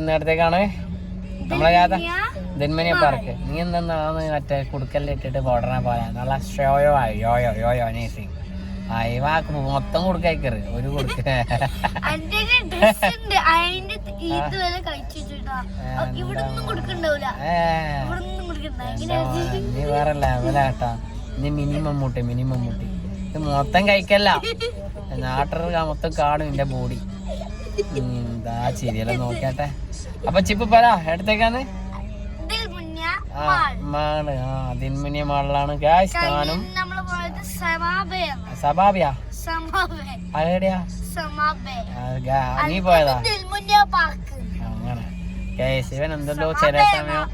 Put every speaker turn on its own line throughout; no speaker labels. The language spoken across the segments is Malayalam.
ഇന്നടത്തേക്കാണ് നമ്മളെ കാത്ത ധന്മനിയ പാർക്ക്. നീ എന്തെന്നാണ് മറ്റേ കുടുക്കല്ല ഇട്ടിട്ട് ബോർഡറിനെ പോലെ നല്ല ഷോയോ ആയി യോയോ യോയോ നേഴ്സിംഗ് വാക്ക് മൊത്തം കൊടുക്കയക്കറ്. ഒരു കൊടുക്ക. നീ വേറെ ലെവലാട്ടാ നീ മിനിമം മുട്ടി മിനിമം മുട്ടി. ഇത് മൊത്തം കഴിക്കല്ല. നാട്ടർ മൊത്തം കാണും എന്റെ ബോഡി എന്താ ചിരിയെല്ലാം നോക്കട്ടെ അപ്പൊ ചിപ്പ് പറ എടുത്തേക്കാന്ന്?
മാൾ.
ആ ദിൻമുനിയ മാളിലാണ്. ഗായ്സ് ഞാനും സബാബിയാ അതെവിടെയാ നീ പോയതാ? അങ്ങനെ. ഗൈസ് ഇവൻ എന്തല്ലോ ചില സമയം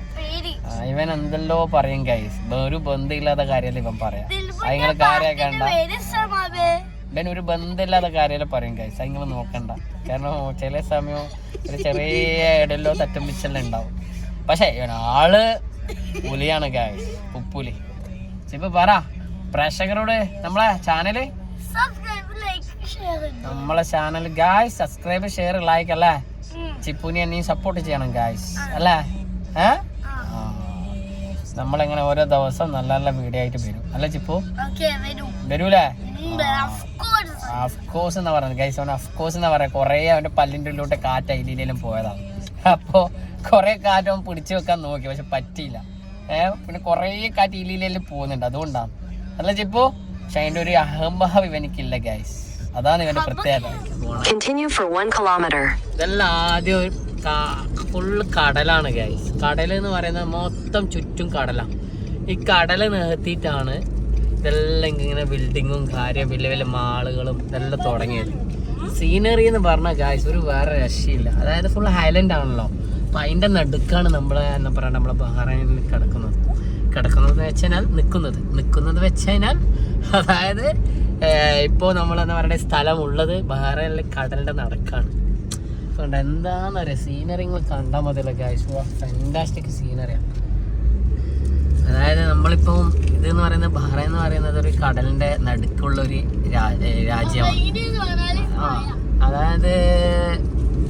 ഇവൻ എന്തല്ലോ പറയും ഗൈസ് ഒരു ബന്ധമില്ലാത്ത കാര്യമല്ല ഇവൻ പറയാം.
അതിങ്ങനെ
അത് നിങ്ങൾ കാര്യമാക്കണ്ട ഇവൻ ഒരു ബന്ധമില്ലാത്ത കാര്യമല്ല പറയും കൈസ നിങ്ങൾ നോക്കണ്ട. കാരണം ചില സമയം ഒരു ചെറിയ ഇടയിലോ തട്ടുമ്പിച്ചെല്ലാം ഉണ്ടാവും. പക്ഷേ ആൾ പുലിയാണ് കൈസ് ഉപ്പുലി ഇപ്പൊ പറ. പ്രേക്ഷകരോട് നമ്മളെ
ചാനൽ
നമ്മളെ channel guys subscribe share like അല്ലേ? ചിപ്പുനി നീ സപ്പോർട്ട് ചെയ്യണം ഗായ്സ് അല്ലേ? ഏ? നമ്മളിങ്ങനെ ഓരോ ദിവസം നല്ല നല്ല വീഡിയോ ആയിട്ട് വരും. അല്ലേ ചിപ്പു? വരൂലേ? അഫ്കോഴ്സ് എന്ന് പറയുന്നത് ഗൈസ് അവൻ അഫ്കോഴ്സ് എന്ന് പറയാ. കുറേ അവന്റെ പല്ലിന്റെ ഉള്ളിലോട്ട് കാറ്റ് അതിലേലും പോയതാണ് അപ്പോ കൊറേ കാറ്റ് അവൻ പിടിച്ചു വെക്കാൻ നോക്കി പക്ഷെ പറ്റിയില്ല. ഏഹ് പിന്നെ കുറേ കാറ്റ് ഇലിയിലെല്ലാം പോകുന്നുണ്ട്. അതുകൊണ്ടാണ് അല്ല ചിപ്പോ പക്ഷെ അതിന്റെ ഒരു അഹംഭാവം ഇവനിക്കില്ല ഗൈസ് അതാണ് ഇവന്റെ പ്രത്യേകത.
Continue for one kilometer.
ഇതെല്ലാം ആദ്യം ഫുള്ള് കടലാണ് ഗൈസ് കടൽ എന്ന് പറയുന്നത് മൊത്തം ചുറ്റും കടലാണ് ഈ കടൽ നികത്തിയിട്ടാണ് ഇതെല്ലാം ഇങ്ങനെ ബിൽഡിങ്ങും കാര്യം വലിയ വലിയ മാളുകളും ഇതെല്ലാം തുടങ്ങിയത്. സീനറി എന്ന് പറഞ്ഞ ഗായ്സ് ഒരു വേറെ രക്ഷയില്ല. അതായത് ഫുൾ ഹൈലൻഡ് ആണല്ലോ. അപ്പം അതിന്റെ നടുക്കാണ് നമ്മളെ എന്താ പറയുക നമ്മളെ ബഹ്റൈനിൽ കിടക്കുന്നത്. കിടക്കുന്നത് വെച്ച് വെച്ചാൽ നിൽക്കുന്നത്. നിൽക്കുന്നത് വെച്ച് കഴിഞ്ഞാൽ അതായത് ഇപ്പോൾ നമ്മൾ എന്താ പറയുക സ്ഥലം ഉള്ളത് ബഹ്റൈനിലെ കടലിന്റെ നടക്കാണ്. അതുകൊണ്ട് എന്താന്ന് പറയാ സീനറി നിങ്ങൾ കണ്ടാൽ മതിയല്ലോ ഗായ്സ് ഫാന്റാസ്റ്റിക് സീനറിയാണ് അതായത് നമ്മളിപ്പം ഇത് എന്ന് പറയുന്നത് ബഹ്റൈൻ എന്ന് പറയുന്നത് ഒരു കടലിന്റെ നടുക്കുള്ള ഒരു രാജ്യമാണ്. ആ അതായത്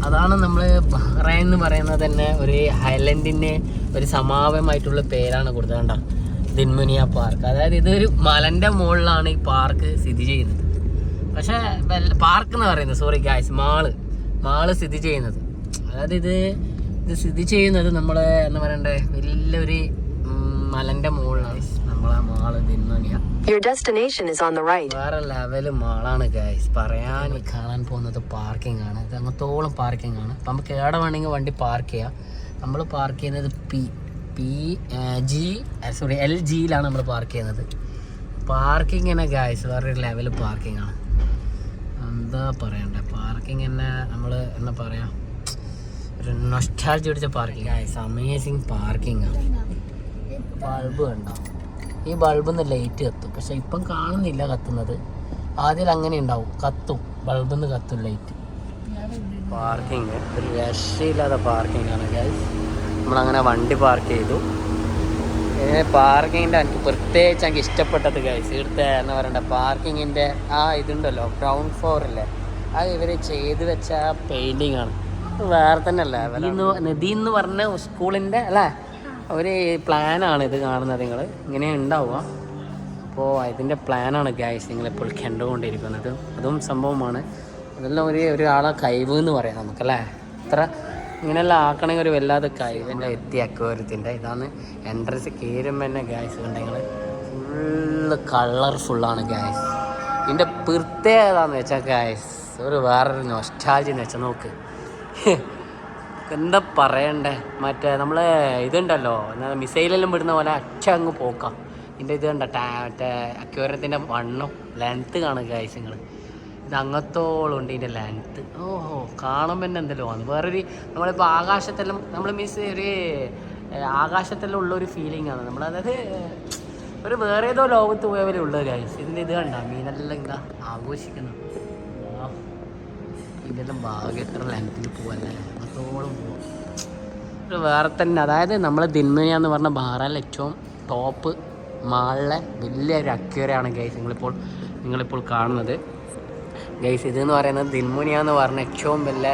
അതാണ് നമ്മൾ ബഹ്റൈൻ എന്ന് പറയുന്നത് തന്നെ ഒരു ഹൈലൻഡിന് ഒരു സമാപമായിട്ടുള്ള പേരാണ് കൊടുത്തത് ദിൻമുനിയ പാർക്ക്. അതായത് ഇതൊരു മലന്റെ മുകളിലാണ് ഈ പാർക്ക് സ്ഥിതി ചെയ്യുന്നത്. പക്ഷേ പാർക്ക് എന്ന് പറയുന്നത് സോറി ഗായ്സ് മാൾ. മാൾ സ്ഥിതി ചെയ്യുന്നത്. അതായത് ഇത് ഇത് സ്ഥിതി ചെയ്യുന്നത് നമ്മളെ എന്താ പറയണ്ടേ? വലിയൊരു മലന്റെ മുകളിലാണ് നമ്മളെ മാൾ ദിൻമുനിയ
Your destination is on the right.
വേറെ ലെവൽ മാളാണ് ഗൈസ് പറയാൻ കാണാൻ പോകുന്നത് പാർക്കിംഗ് ആണ്. ഇത് അങ്ങത്തോളം പാർക്കിംഗ് ആണ്. അപ്പം നമുക്ക് എവിടെ വേണമെങ്കിൽ വണ്ടി പാർക്ക് ചെയ്യാം. നമ്മൾ പാർക്ക് ചെയ്യുന്നത് P P G sorry L ജിയിലാണ് നമ്മൾ പാർക്ക് ചെയ്യുന്നത്. പാർക്കിംഗ് തന്നെ ഗൈസ് വേറെ ലെവൽ പാർക്കിംഗ് ആണ്. എന്താ പറയണ്ടേ? പാർക്കിംഗ് തന്നെ നമ്മൾ എന്താ പറയാ? ഒരു നൊസ്റ്റാൾജി പിടിച്ച പാർക്കിംഗ് ഗൈസ് അമേസിങ് പാർക്കിംഗ് ആണ്. ബൾബ് കണ്ടോ? ഈ ബൾബിൽ നിന്ന് ലൈറ്റ് കത്തും. പക്ഷെ ഇപ്പം കാണുന്നില്ല കത്തുന്നത്. ആദ്യം അങ്ങനെ ഉണ്ടാവും. കത്തും. ബൾബിൽ നിന്ന് കത്തും ലൈറ്റ് പാർക്കിംഗ് ഒരു രക്ഷയില്ലാത്ത പാർക്കിംഗ് ആണ് ഗൈസ് നമ്മളങ്ങനെ വണ്ടി പാർക്ക് ചെയ്തു. പാർക്കിങ്ങിന്റെ എനിക്ക് പ്രത്യേകിച്ച് എനിക്ക് ഇഷ്ടപ്പെട്ടത് ഗൈസ് ഇവിടുത്തെ എന്ന് പറയണ്ട പാർക്കിങ്ങിന്റെ ആ ഇതുണ്ടല്ലോ ഗ്രൗണ്ട് ഫ്ലോറില്ലേ അത് ഇവർ ചെയ്തു വെച്ച പെയിന്റിങ് ആണ്. വേറെ തന്നെ അല്ലേ നദി എന്ന് പറഞ്ഞ സ്കൂളിന്റെ അല്ലേ? ഒരു പ്ലാനാണ് ഇത് കാണുന്നത് നിങ്ങൾ ഇങ്ങനെ ഉണ്ടാവുക. അപ്പോൾ ഇതിന്റെ പ്ലാനാണ് ഗ്യാസ് നിങ്ങൾ ഇപ്പോൾ കണ്ടുകൊണ്ടിരിക്കുന്നത്. അതും സംഭവമാണ്. അതെല്ലാം ഒരു ഒരാളെ കഴിവ് എന്ന് പറയാം നമുക്കല്ലേ? ഇത്ര ഇങ്ങനെയെല്ലാം ആക്കണമെങ്കിൽ ഒരു വല്ലാതെ കഴിവിന്റെ എത്തി അക്വരത്തിന്റെ ഇതാണ് എൻട്രൻസ് കയറുമ്പോൾ തന്നെ ഗ്യാസ് കണ്ടെങ്കിൽ ഫുള്ള് കളർഫുള്ളാണ് ഗ്യാസ് ഇതിന്റെ പ്രത്യേകത വെച്ചാൽ ഗ്യാസ് ഒരു വേറൊരു നൊസ്റ്റാൾജി എന്ന് വെച്ചാൽ നോക്ക്. എന്താ പറയണ്ടേ? മറ്റേ നമ്മളെ ഇതുണ്ടല്ലോ മിസൈലെല്ലാം വിടുന്ന പോലെ അച്ഛ അങ്ങ് പോക്കാം. ഇതിന്റെ ഇത് കണ്ട? മറ്റേ അക്യൂരത്തിന്റെ വണ്ണം ലെങ്ത്ത് കാണുക ആയിസങ്ങൾ ഇത് അങ്ങത്തോളം ഉണ്ട് ഇതിന്റെ ലെങ്ത്ത് ഓഹോ കാണുമ്പോൾ തന്നെ എന്തെല്ലോ ആണ് വേറൊരു നമ്മളിപ്പോൾ ആകാശത്തെല്ലാം നമ്മൾ മീൻസ് ഒരു ആകാശത്തെല്ലാം ഉള്ള ഒരു ഫീലിംഗ് ആണ്. നമ്മൾ അതായത് ഒരു വേറെ ഏതോ ലോകത്ത് പോയ പോലെ ഒരു ഗൈസ് ഇതിന്റെ ഇത് കണ്ട? മീനെല്ലാം ഇങ്ങനെ ആഘോഷിക്കുന്നു. ഇതെല്ലാം ഭാഗ്യം എത്ര ലെങ്ത്തിൽ പോവല്ലേ? അത്തോളം പോവാം. ഒരു വേറെ തന്നെ അതായത് നമ്മൾ ദിന്മയെന്ന് എന്ന് പറഞ്ഞ ബാറാൽ ഏറ്റവും ടോപ്പ് മാളിലെ വലിയൊരു അക്യൂറയാണ് ഗൈസ് നിങ്ങളിപ്പോൾ നിങ്ങളിപ്പോൾ കാണുന്നത്. ഗൈസ് ഇതെന്ന് പറയുന്നത് ദിൻമുനിയ എന്ന് പറഞ്ഞ ഏറ്റവും വലിയ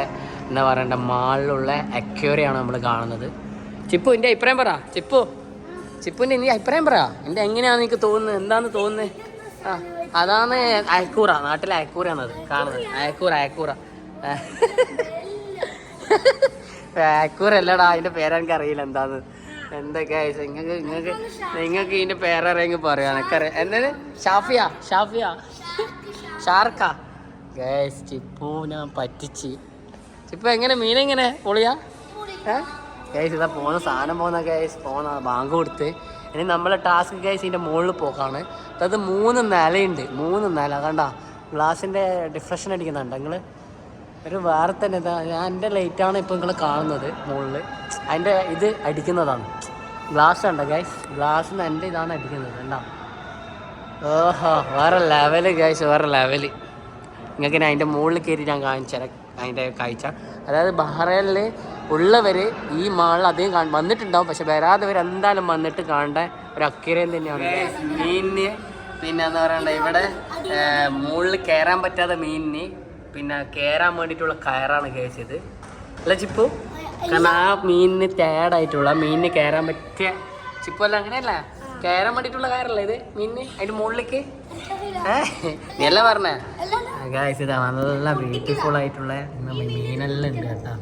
എന്താ പറയണ്ട മാളിലുള്ള അക്യൂറയാണ് നമ്മൾ കാണുന്നത്. ചിപ്പു എന്റെ അഭിപ്രായം പറ ചിപ്പു. ചിപ്പുവിന്റെ നീ അഭിപ്രായം പറ. എന്റെ എങ്ങനെയാണ് എനിക്ക് തോന്നുന്നത് എന്താണെന്ന് തോന്നുന്നത് ആ അതാണ് അയക്കൂറ നാട്ടിലെ അയക്കൂറയാണത് കാണുന്നത്. അയക്കൂറ അയക്കൂറ. അല്ലടാ അതിന്റെ പേരെനിക്ക് അറിയില്ല എന്താന്ന്. എന്തൊക്കെ നിങ്ങൾക്ക് നിങ്ങൾക്ക് നിങ്ങൾക്ക് ഇതിന്റെ പേരറിയെങ്കിൽ പറയാം? എനിക്കറിയാം. എന്താണ് ഷാഫിയ ഷാഫിയ. ഷാർക്ക ഗൈസ് ചിപ്പു ഞാൻ പറ്റിച്ച്. ചിപ്പു എങ്ങനെ മീനെങ്ങനെ പൊളിയാ? ഏ? ഗൈസ് ഇതാ പോകുന്ന സാധനം പോകുന്ന ഗൈസ് പോകുന്ന ബാങ്ക് കൊടുത്ത്. ഇനി നമ്മളെ ടാസ്ക് ഗൈസ് ഇതിന്റെ മുകളിൽ പോക്കാണ്. അത് മൂന്ന് നിലയുണ്ട് മൂന്ന് നില. കണ്ട ഗ്ലാസിന്റെ ഡിഫ്രഷൻ അടിക്കുന്നുണ്ട്. നിങ്ങൾ ഒരു വേറെ തന്നെ ഞാൻ എന്റെ ലൈറ്റാണ് ഇപ്പോൾ നിങ്ങൾ കാണുന്നത് മുകളിൽ അതിന്റെ ഇത് അടിക്കുന്നതാണ്. ഗ്ലാസ് ഉണ്ടോ ഗൈസ് ഗ്ലാസ്സിന് എന്റെ ഇതാണ് അടിക്കുന്നത് കണ്ടോ? ഓഹോ വേറെ ലെവൽ ഗൈസ് വേറെ ലെവൽ നിങ്ങൾക്ക് ഞാൻ അതിന്റെ മുകളിൽ കയറി ഞാൻ കാണിച്ചുതരാം അതിന്റെ കാഴ്ച. അതായത് ബഹ്റൈനിൽ ഉള്ളവർ ഈ മാളിൽ അധികം കാണ വന്നിട്ടുണ്ടാവും പക്ഷെ വരാത്തവർ എന്തായാലും വന്നിട്ട് കാണേണ്ട ഒരു അക്വേറിയം തന്നെയാണ്. മീനിന് പിന്നെ എന്താ പറയണ്ട ഇവിടെ മുകളിൽ കയറാൻ പറ്റാത്ത മീനിന് പിന്നെ കയറാൻ വേണ്ടിയിട്ടുള്ള കയറാണ് കഴിച്ചത് അല്ല ചിപ്പു? കാരണം ആ മീനിന് തേടായിട്ടുള്ള മീനിന് കയറാൻ പറ്റിയ ചിപ്പു അല്ല അങ്ങനെയല്ല. കയറാൻ വേണ്ടിയിട്ടുള്ള കയറല്ല ഇത് മീനിന്? അതിന്റെ മുകളിലേക്ക്? നീ അല്ല പറഞ്ഞേ? ഗായ്സ് ഇതാ നല്ല ബ്യൂട്ടിഫുൾ ആയിട്ടുള്ള മീനെല്ലാം ഉണ്ട് കേട്ടോ.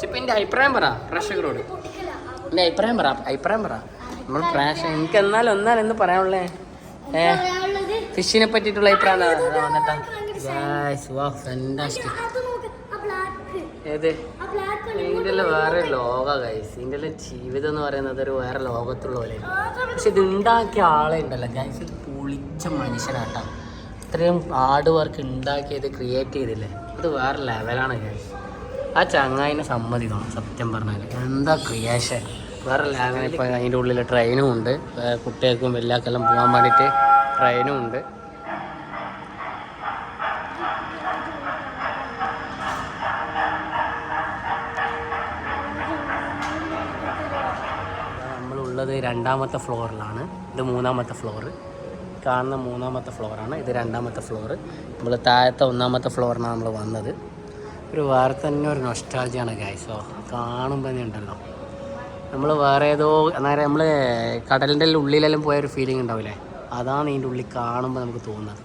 ചിപ്പിന്റെ അഭിപ്രായം പറ പ്രേക്ഷകരോട്. എന്റെ അഭിപ്രായം പറ അഭിപ്രായം പറ. നമ്മൾ പ്രേക്ഷക എനിക്ക് എന്നാലും എന്നാലും എന്ന് പറയാനുള്ളേ. ഫിഷിനെ പറ്റിയിട്ടുള്ള അഭിപ്രായം? വന്നിട്ടാ. ഏത്? ഇതിന്റെ വേറെ ലോക ഗൈസ് ഇതിന്റെ ജീവിതം എന്ന് പറയുന്നത് ഒരു വേറെ ലോകത്തുള്ള പോലെ പക്ഷെ ഇത് ഉണ്ടാക്കിയ ആളെ ഉണ്ടല്ലോ. ഗൈസ് ഇത് പൊളിച്ച മനുഷ്യനാട്ടാ. ഇത്രയും ഹാർഡ് വർക്ക് ഉണ്ടാക്കിയത് ക്രിയേറ്റ് ചെയ്തില്ലേ? അത് വേറെ ലെവലാണ് ഗൈസ് ആ ചങ്ങായിനെ സമ്മതിക്കണം സത്യം പറഞ്ഞാൽ എന്താ ക്രിയേഷൻ വേറെ ലെവൽ ഇപ്പം അതിന്റെ ഉള്ളിൽ ട്രെയിനും ഉണ്ട്. കുട്ടികൾക്കും എല്ലാക്കെല്ലാം പോകാൻ വേണ്ടിയിട്ട് ട്രെയിനും ഉണ്ട്. രണ്ടാമത്തെ ഫ്ലോറിലാണ്. ഇത് മൂന്നാമത്തെ ഫ്ലോറ്. കാണുന്ന മൂന്നാമത്തെ ഫ്ലോറാണ്. ഇത് രണ്ടാമത്തെ ഫ്ലോറ്. നമ്മൾ താഴത്തെ ഒന്നാമത്തെ ഫ്ലോറിനാണ് നമ്മൾ വന്നത്. ഒരു വേറെ തന്നെ ഒരു നൊസ്റ്റാൾജിയാണ് ഗൈസോ കാണുമ്പോൾ തന്നെ ഉണ്ടല്ലോ. നമ്മൾ വേറെ ഏതോ അന്നേരം നമ്മൾ കടലിന്റെ ഉള്ളിലെല്ലാം പോയൊരു ഫീലിംഗ് ഉണ്ടാവില്ലേ? അതാണ് ഇതിന്റെ ഉള്ളിൽ കാണുമ്പോൾ നമുക്ക് തോന്നുന്നത്.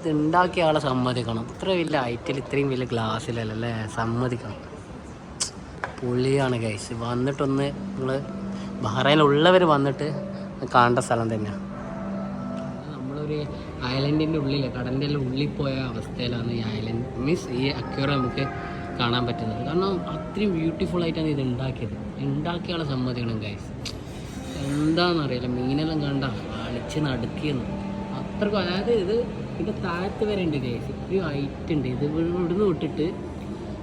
ഇത് ഉണ്ടാക്കിയ ആളെ സമ്മതിക്കണം. ഇത്ര വലിയ ഐറ്റിൽ ഇത്രയും വലിയ ഗ്ലാസ്സിലല്ലേ സമ്മതിക്കണം. പുള്ളിയാണ് ഗൈസ് വന്നിട്ടൊന്ന് നിങ്ങൾ ബഹ്റൈനിലുള്ളവർ വന്നിട്ട് കാണേണ്ട സ്ഥലം തന്നെയാണ് നമ്മളൊരു ഐലൻഡിന്റെ ഉള്ളിൽ കടലിന്റെ ഉള്ളിൽ പോയ അവസ്ഥയിലാണ് ഈ ഐലൻഡ്. മീൻസ് ഈ അക്യൂറ നമുക്ക് കാണാൻ പറ്റുന്നത്. കാരണം അത്രയും ബ്യൂട്ടിഫുൾ ആയിട്ടാണ് ഇത് ഉണ്ടാക്കിയത്. ഉണ്ടാക്കിയ ആളെ സമ്മതിക്കണം ഗൈസ് എന്താണെന്നറിയില്ല മീനെല്ലാം കണ്ട അടിച്ച് നടുക്കിയെന്ന്. അത്രക്കും അതായത് ഇത് ഇതിന്റെ താഴത്ത് വരെ ഉണ്ട് ഗൈസ് ഇത്രയും ഹൈറ്റ് ഉണ്ട്. ഇത് ഇവിടെ- ഇവിടുന്ന് വിട്ടിട്ട്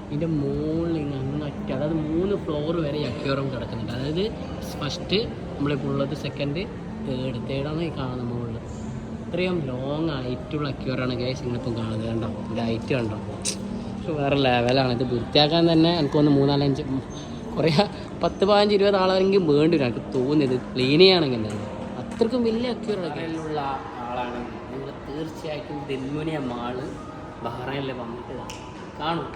ഇതിന്റെ മുകളിൽ അങ്ങനെ അറ്റ അതായത് മൂന്ന് ഫ്ലോർ വരെ അക്യൂറം കിടക്കുന്നുണ്ട്. അതായത് ഫസ്റ്റ് നമ്മളിപ്പോൾ ഉള്ളത് സെക്കൻഡ് തേർഡ് തേർഡാണ് ഈ കാണുന്നത് മുകളിൽ ഇത്രയും ലോങ് ഹൈറ്റുള്ള അക്യൂറാണ് ഗൈസ് ഇന്നിപ്പം കാണുന്നത് കണ്ടോ? ഹൈറ്റ് കണ്ടോ? പക്ഷെ വേറെ ലെവലാണ് ഇത് വൃത്തിയാക്കാൻ തന്നെ എനിക്ക് തോന്നുന്നു മൂന്നാലഞ്ച് കുറേ പത്ത് പതിനഞ്ച് ഇരുപത് ആളാണെങ്കിലും വേണ്ടി വരും. എനിക്ക് തോന്നിയത് ക്ലീൻ ചെയ്യുകയാണെങ്കിൽ തന്നെ. അത്രക്കും വലിയ അക്യൂറുള്ള ആളാണ്. നിങ്ങൾ തീർച്ചയായിട്ടും ദൽമുനിയ മാൾ ബഹ്റൈനിൽ വന്നിട്ട് കാണും.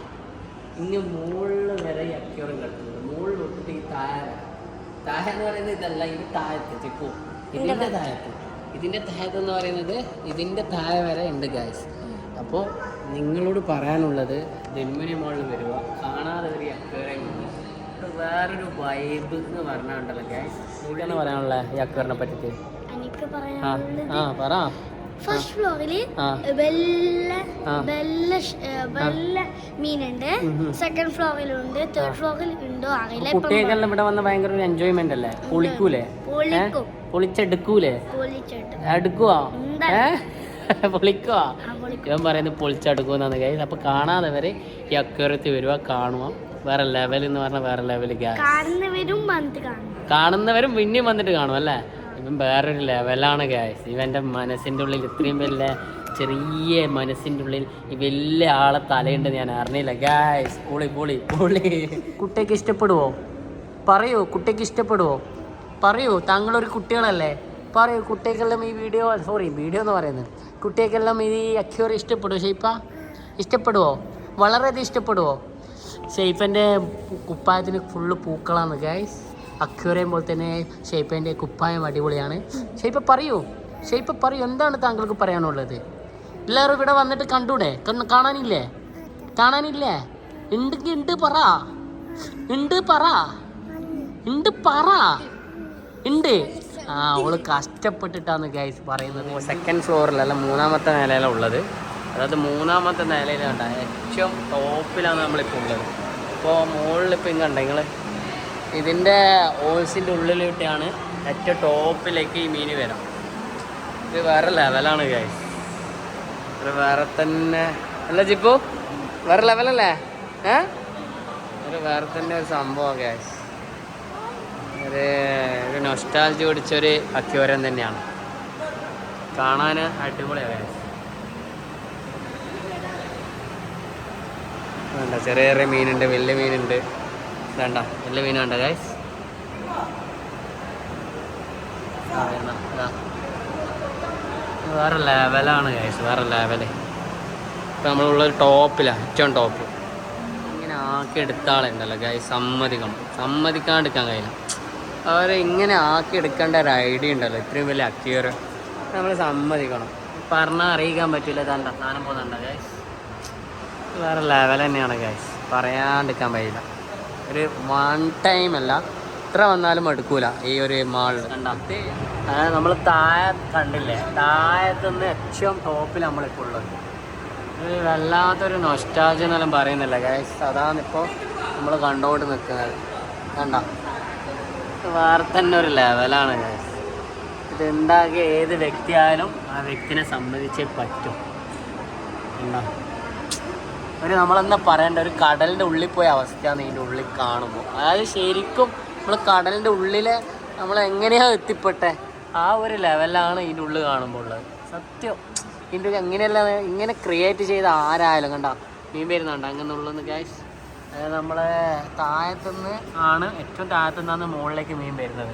ഇങ്ങനെ മുകളിൽ വരെ അക്യൂറും കിടക്കുന്നത് മുകളിൽ തൊട്ടിട്ട് ഈ താഴെ. താഴെ എന്ന് പറയുന്നത് ഇതല്ല ഇത് താഴത്ത് ചിപ്പു ഇതിന്റെ താഴത്ത്. ഇതിന്റെ താഴത്ത് എന്ന് പറയുന്നത് ഇതിന്റെ താഴെ വരെ ഉണ്ട് ഗായ്സ് അപ്പോൾ നിങ്ങളോട് പറയാനുള്ളത് ദൽമുനി മോളിൽ വരിക കാണാതെ ഒരു അക്വേറിയം വേറൊരു വൈബ് എന്ന് പറഞ്ഞാണ്ടല്ലോ ഗായ്സ് നിങ്ങൾക്കെന്ന് പറയാനുള്ള ഈ അക്വേറിനെ പറ്റിയിട്ട് ആ പറ.
ഫസ്റ്റ്
ഫ്ലോറിൽ.
വെള്ള. വെള്ള വെള്ള മീനുണ്ട്. സെക്കൻഡ് ഫ്ലോറിലുണ്ട് തേർഡ് ഫ്ലോറിൽ ഉണ്ടോ അറിയില്ല.
കുട്ടികൾക്കെല്ലാം ഇവിടെ വന്ന ഭയങ്കര ഒരു എൻജോയ്മെന്റ് അല്ലേ? പൊളിക്കൂലേ?
പൊളിക്കും.
പൊളിച്ചെടുക്കൂലേ? എടുക്കുവാ പൊളിക്കുവാ? ഇവൻ പറയുന്നത് പൊളിച്ചെടുക്കുമെന്നാണ് ഗൈസ് അപ്പൊ കാണാതെ വരെ ഈ അക്വേറിയത്തിൽ വരുക കാണുക വേറെ ലെവൽ എന്ന് പറഞ്ഞാൽ വേറെ ലെവൽ
കാണുന്നവരും
കാണുന്നവരും പിന്നെയും വന്നിട്ട് കാണും അല്ലേ? ഇവൻ വേറൊരു ലെവലാണ് ഗായ്സ് ഇവന്റെ മനസ്സിന്റെ ഉള്ളിൽ ഇത്രയും വലിയ ചെറിയ മനസ്സിന്റെ ഉള്ളിൽ ഈ വലിയ ആളെ തലയുണ്ട് ഞാൻ അറിഞ്ഞില്ല. ഗായ്സ് പൊളി പൊളി പൊളി. കുട്ടിക്ക് ഇഷ്ടപ്പെടുവോ? പറയൂ കുട്ടിക്ക് ഇഷ്ടപ്പെടുവോ? പറയൂ താങ്കളൊരു കുട്ടികളല്ലേ? പറയൂ കുട്ടികൾക്കെല്ലാം ഈ വീഡിയോ സോറി വീഡിയോ എന്ന് പറയുന്നത്. കുട്ടികൾക്കെല്ലാം ഈ അക്യൂർ ഇഷ്ടപ്പെടുവോ ഷെയ്പ്പ? ഇഷ്ടപ്പെടുവോ? വളരെയധികം ഇഷ്ടപ്പെടുവോ? ഷെയ്പ്പന്റെ കുപ്പായത്തിന് ഫുള്ള് പൂക്കളാണ് ഗൈസ് അക്യൂറയും പോലെ തന്നെ ഷെയ്പ്പേന്റെ കുപ്പായം അടിപൊളിയാണ്. ഷെയ്പ്പ പറയൂ. ഷെയ്പ്പ പറയൂ. എന്താണ് താങ്കൾക്ക് പറയാനുള്ളത്? എല്ലാവരും ഇവിടെ വന്നിട്ട് കണ്ടൂടെ? കാണാനില്ലേ? കാണാനില്ലേ? ഉണ്ടെങ്കിൽ ഉണ്ട് പറ. ഉണ്ട് പറ. ഉണ്ട് പറ. ഉണ്ട് ആ അവൾ കഷ്ടപ്പെട്ടിട്ടാണ് ഗൈസ് പറയുന്നത്. സെക്കൻഡ് ഫ്ലോറിലല്ല മൂന്നാമത്തെ നിലയിലാണ് ഉള്ളത്. അതായത് മൂന്നാമത്തെ നിലയിലാണ്. ഏറ്റവും ടോപ്പിലാണ് നമ്മളിപ്പോൾ ഉള്ളത്. ഇപ്പോൾ മുകളിൽ ഇപ്പം ഇങ്ങനെ ഉണ്ടെങ്കിൽ ഇതിന്റെ ഓൾസിന്റെ ഉള്ളിലിട്ടാണ് ഏറ്റവും ടോപ്പിലേക്ക് ഈ മീൻ വരാം. ഇത് വേറെ ലെവലാണ് ഗൈസ് ഇത് വേറെ തന്നെ അല്ല ജിപ്പു? വേറെ ലെവലല്ലേ ഏ? ഒരു വേറെ തന്നെ ഒരു സംഭവം ഗൈസ് ഒരു ഒരു നൊസ്റ്റാൾജി പിടിച്ചൊരു അക്യൂരം തന്നെയാണ്. കാണാൻ അടിപൊളിയാണ് ഗൈസ് വേണ്ട ചെറിയ ചെറിയ മീനുണ്ട് വലിയ മീനുണ്ട്. വേണ്ട വലിയ വേണ്ട ഗൈസ് വേറെ ലെവലാണ് ഗൈസ് വേറെ ലെവൽ ഇപ്പം നമ്മളുള്ള ടോപ്പിലാണ് ഏറ്റവും ടോപ്പ് ഇങ്ങനെ ആക്കി എടുത്ത ആളുണ്ടല്ലോ ഗൈസ് സമ്മതിക്കണം. സമ്മതിക്കാണ്ടിരിക്കാൻ കഴിയില്ല. അവരെ ഇങ്ങനെ ആക്കി എടുക്കേണ്ട ഒരു ഐഡിയ ഉണ്ടല്ലോ ഇത്രയും വലിയ അക്യൂർ നമ്മൾ സമ്മതിക്കണം. പറഞ്ഞാൽ അറിയിക്കാൻ പറ്റില്ല തന്റെ സാധനം പോകുന്നുണ്ടോ ഗൈസ് വേറെ ലെവൽ തന്നെയാണ് ഗൈസ് പറയാണ്ടിരിക്കാൻ കഴിയില്ല. ഒരു വൺ ടൈം അല്ല. എത്ര വന്നാലും എടുക്കൂല ഈ ഒരു മാളിൽ കണ്ടാ. നമ്മൾ താഴെ കണ്ടില്ലേ? താഴത്തുനിന്ന് ഏറ്റവും ടോപ്പിൽ നമ്മളിപ്പോൾ ഉള്ളത് ഒരു വല്ലാത്തൊരു നൊസ്റ്റാജ് എന്നെല്ലാം പറയുന്നില്ല ഗൈസ് അതാണ് ഇപ്പോൾ നമ്മൾ കണ്ടോണ്ട് നിൽക്കുന്നത് കണ്ട? വേറെ തന്നെ ഒരു ലെവലാണ് ഗൈസ് ഇത് ഉണ്ടാക്കിയ ഏത് വ്യക്തിയായാലും ആ വ്യക്തിനെ സംബന്ധിച്ചേ പറ്റും. എന്താ ഒരു നമ്മളെന്താ പറയേണ്ട ഒരു കടലിന്റെ ഉള്ളിൽ പോയ അവസ്ഥയാണ് ഇതിന്റെ ഉള്ളിൽ കാണുമ്പോൾ അതായത് ശരിക്കും നമ്മൾ കടലിന്റെ ഉള്ളിലെ നമ്മൾ എങ്ങനെയാണ് എത്തിപ്പെട്ടെ? ആ ഒരു ലെവലാണ് ഇതിന്റെ ഉള്ളിൽ കാണുമ്പോൾ ഉള്ളത്. സത്യം. ഇതിന്റെ ഒരു എങ്ങനെയല്ല ഇങ്ങനെ ക്രിയേറ്റ് ചെയ്ത ആരായാലും കണ്ട മീൻ വരുന്നുണ്ട് അങ്ങനെ ഉള്ളതെന്ന് ഗ്യാസ് അതായത് നമ്മളെ താഴത്തുനിന്ന് ആണ് ഏറ്റവും താഴത്തുനിന്നാണ് മുകളിലേക്ക് മീൻ വരുന്നത്.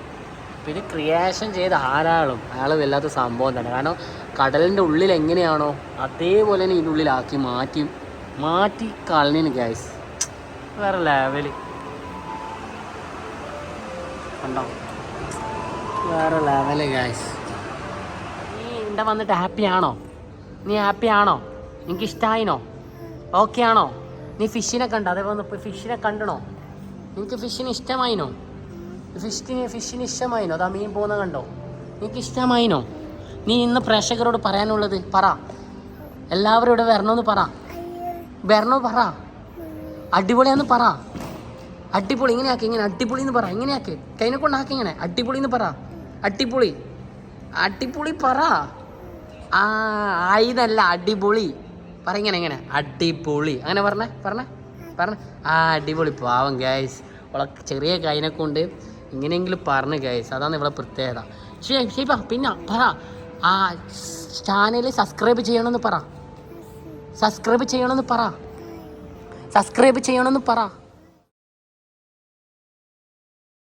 അപ്പോൾ ഇത് ക്രിയേഷൻ ചെയ്ത ആരാളും അയാൾ വല്ലാത്ത സംഭവം തന്നെ. കാരണം കടലിന്റെ ഉള്ളിൽ എങ്ങനെയാണോ അതേപോലെ തന്നെ ഇതിന്റെ ഉള്ളിലാക്കി മാറ്റി മാറ്റി കളിന് ഗ്യാസ് വേറെ ലെവൽ കണ്ടോ? വേറെ ലെവൽ ഗ്യാസ് നീ ഇവിടെ വന്നിട്ട് ഹാപ്പി ആണോ? നീ ഹാപ്പി ആണോ? നിനക്ക് ഇഷ്ടമായിനോ ഓക്കെ ആണോ? നീ ഫിഷിനെ കണ്ടോ? അതേപോലെ ഇപ്പോൾ ഫിഷിനെ കണ്ടണോ? നിനക്ക് ഫിഷിന് ഇഷ്ടമായിനോ? ഫിഷിന് ഫിഷിന് ഇഷ്ടമായിനോ? അതാ മീൻ പോകുന്ന കണ്ടോ? നിനക്ക് ഇഷ്ടമായിനോ? നീ ഇന്ന് പ്രേക്ഷകരോട് പറയാനുള്ളത് പറ. എല്ലാവരും ഇവിടെ വരണമെന്ന് പറ. വരണോ പറ. അടിപൊളിയാന്ന് പറ. അടിപൊളി ഇങ്ങനെയാക്കി ഇങ്ങനെ അടിപൊളി എന്ന് പറ ഇങ്ങനെയാക്കി കൈനെ കൊണ്ടാക്കി ഇങ്ങനെ. അടിപൊളി എന്ന് പറ. അടിപൊളി. അടിപൊളി പറ. ആ ആയിതല്ല അടിപൊളി. പറ ഇങ്ങനെ ഇങ്ങനെ. അടിപൊളി. അങ്ങനെ പറഞ്ഞേ പറഞ്ഞേ പറഞ്ഞേ. ആ അടിപൊളി. പാവം ഗൈസ് അവളെ ചെറിയ കൈനെ കൊണ്ട് ഇങ്ങനെയെങ്കിലും പറഞ്ഞു ഗൈസ് അതാണ് ഇവിടെ പ്രത്യേകത. ശരി ശരി പിന്നെ പറ. ആ ചാനൽ സബ്സ്ക്രൈബ് ചെയ്യണമെന്ന് പറ. സബ്സ്ക്രൈബ് ചെയ്യണമെന്ന് പറ. സബ്സ്ക്രൈബ് ചെയ്യണമെന്ന് പറ.